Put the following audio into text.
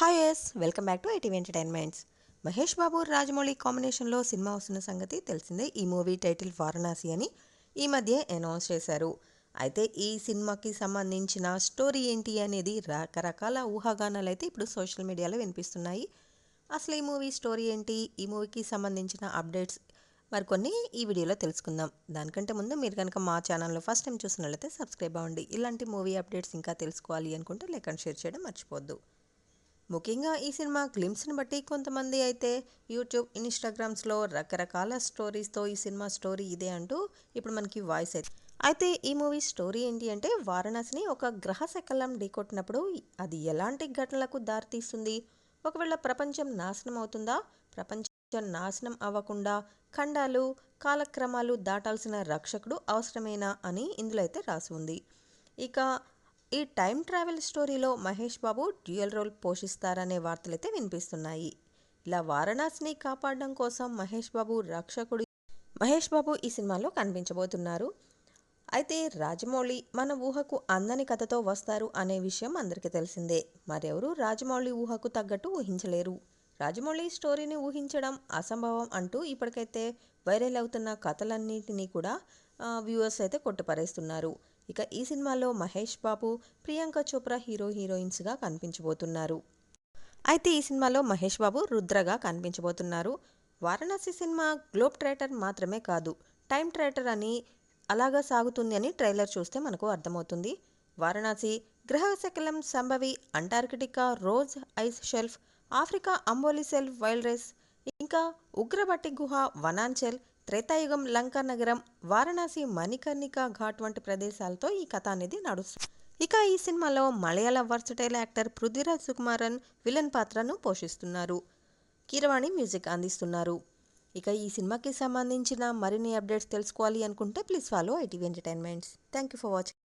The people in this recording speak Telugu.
Hi yes welcome back to ITV entertainments Mahesh Babu Rajamouli కాంబినేషన్లో సినిమా వస్తున్న సంగతి తెలిసిందే ఈ మూవీ టైటిల్ వారణాసి అని ఈ మధ్య అనౌన్స్ చేశారు. అయితే ఈ సినిమాకి సంబంధించిన స్టోరీ ఏంటి అనేది రకరకాల ఊహాగానాలు అయితే ఇప్పుడు సోషల్ మీడియాలో వినిపిస్తున్నాయి. అసలు ఈ మూవీ స్టోరీ ఏంటి? ఈ మూవీకి సంబంధించిన అప్డేట్స్ మరికొన్ని ఈ వీడియోలో తెలుసుకుందాం. దానికంటే ముందు మీరు కనుక మా ఛానల్లో ఫస్ట్ టైం చూసినట్లయితే సబ్స్క్రైబ్ అవ్వండి. ఇలాంటి మూవీ అప్డేట్స్ ఇంకా తెలుసుకోవాలి అనుకుంటే లైక్ అండ్ షేర్ చేయడం మర్చిపోద్దు ముఖ్యంగా ఈ సినిమా గ్లిమ్స్ని బట్టి కొంతమంది అయితే యూట్యూబ్ ఇన్స్టాగ్రామ్స్లో రకరకాల స్టోరీస్తో ఈ సినిమా స్టోరీ ఇదే అంటూ ఇప్పుడు మనకి వాయిస్ అయితే. అయితే ఈ మూవీ స్టోరీ ఏంటి అంటే వారణాసిని ఒక గ్రహ శకలం ఢీకొట్టినప్పుడు అది ఎలాంటి ఘటనలకు దారితీస్తుంది? ఒకవేళ ప్రపంచం నాశనం అవుతుందా? ప్రపంచం నాశనం అవ్వకుండా ఖండాలు కాలక్రమాలు దాటాల్సిన రక్షకుడు అవసరమేనా అని ఇందులో అయితే రాసి ఉంది. ఇక ఈ టైం ట్రావెల్ స్టోరీలో మహేష్ బాబు డ్యూయల్ రోల్ పోషిస్తారనే వార్తలైతే వినిపిస్తున్నాయి. ఇలా వారణాసిని కాపాడడం కోసం మహేష్ బాబు రక్షకుడు మహేష్ బాబు ఈ సినిమాలో కనిపించబోతున్నారు. అయితే రాజమౌళి మన ఊహకు అందని కథతో వస్తారు అనే విషయం అందరికీ తెలిసిందే. మరెవరూ రాజమౌళి ఊహకు తగ్గట్టు ఊహించలేరు. రాజమౌళి స్టోరీని ఊహించడం అసంభవం అంటూ ఇప్పటికైతే వైరల్ అవుతున్న కథలన్నింటినీ కూడా వ్యూవర్స్ అయితే కొట్టుపరేస్తున్నారు ఇక ఈ సినిమాలో మహేష్ బాబు ప్రియాంక చోప్రా హీరో హీరోయిన్స్గా కనిపించబోతున్నారు. అయితే ఈ సినిమాలో మహేష్ బాబు రుద్రగా కనిపించబోతున్నారు. వారణాసి సినిమా గ్లోబ్ ట్రేటర్ మాత్రమే కాదు టైం ట్రేటర్ అని అలాగా సాగుతుంది అని ట్రైలర్ చూస్తే మనకు అర్థమవుతుంది. వారణాసి గ్రహశకలం Sambhavi Antarctica Ross ice shelf Africa Amboli self వైల్డ్ రేస్ ఇంకా ఉగ్రబట్టి గుహ వనాంచెల్ త్రేతాయుగం లంక నగరం వారణాసి మణికర్ణిక ఘాట్ వంటి ప్రదేశాలతో ఈ కథ అనేది నడుస్తుంది ఇక ఈ సినిమాలో మలయాళ versatile actor Prithviraj Sukumaran villain పాత్రను పోషిస్తున్నారు. కీరవాణి మ్యూజిక్ అందిస్తున్నారు. ఇక ఈ సినిమాకి సంబంధించిన మరిన్ని అప్డేట్స్ తెలుసుకోవాలి అనుకుంటే please follow ITV entertainments. Thank you for watching.